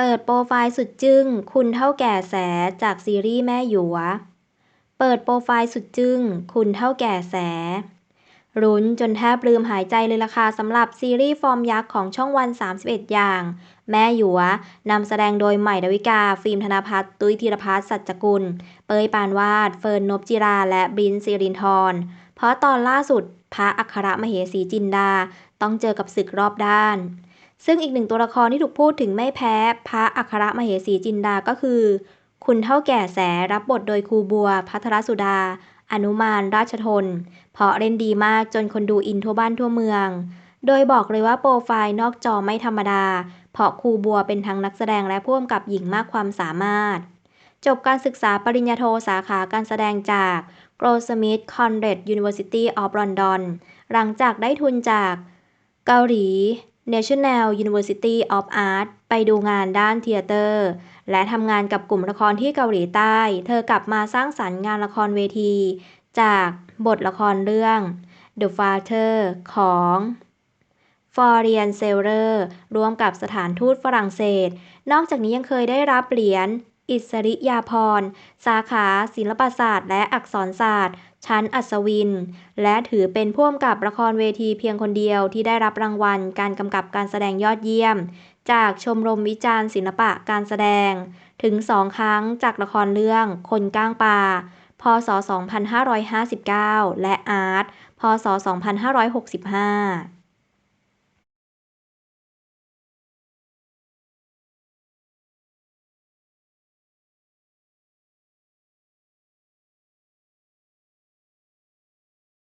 เปิดโปรไฟล์สุดจึ้ง คุณเท่าแก่แสจากซีรีส์แม่หยัว เปิดโปรไฟล์สุดจึ้ง คุณเท่าแก่แส รุ้นจนแทบลืมหายใจเลยล่ะค่ะสำหรับซีรีส์ฟอร์มยักษ์ของช่องวัน 31 อย่าง แม่หยัวนำแสดงโดยใหม่ดาวิกา ฟิล์มธนพัฒน์ตุ้ยธีรพัฒน์สัจกุล เปยปานวาด เฟิร์นนบจิรา และบินซีรินทร เพราะตอนล่าสุดพระอัครมเหสีจินดา ต้องเจอกับศึกรอบด้าน ซึ่งอีกหนึ่งตัวละครที่ถูกพูดถึงไม่แพ้ พระอัครมเหสีจินดาก็คือ คุณเท่าแก่แสรับบทโดยครูบัว พัทรสุดา อนุมานราชทน เพราะเล่นดีมากจนคนดูอินทั่วบ้านทั่วเมือง โดยบอกเลยว่าโปรไฟล์นอกจอไม่ธรรมดา เพราะครูบัวเป็นทั้งนักแสดงและพ่วงกับหญิงมากความสามารถ จบการศึกษาปริญญาโทสาขาการแสดงจาก g r o s m i t h Conrad University of London หลังจากได้ทุนจากเกาหลี National University of Art ไปดูงานด้านเทเตอร์ และทำงานกับกลุ่มละครที่เกาหลีใต้ เธอกลับมาสร้างสรรค์งานละครเวที จากบทละครเรื่อง The Father ของฟอร์เรียนเซลเลอร์ร่วมกับสถานทูตฝรั่งเศส นอกจากนี้ยังเคยได้รับเหรียญ อิสริยาภรณ์ สาขาศิลปศาสตร์และอักษรศาสตร์ ชั้นอัศวิน และถือเป็นผู้กำกับละครเวทีเพียงคนเดียวที่ได้รับรางวัลการกำกับการแสดงยอดเยี่ยม จากชมรมวิจารณ์ศิลปะการแสดง ถึงสองครั้งจากละครเรื่อง คนก้างปลาพศ 2559 และอาร์ต พศ 2565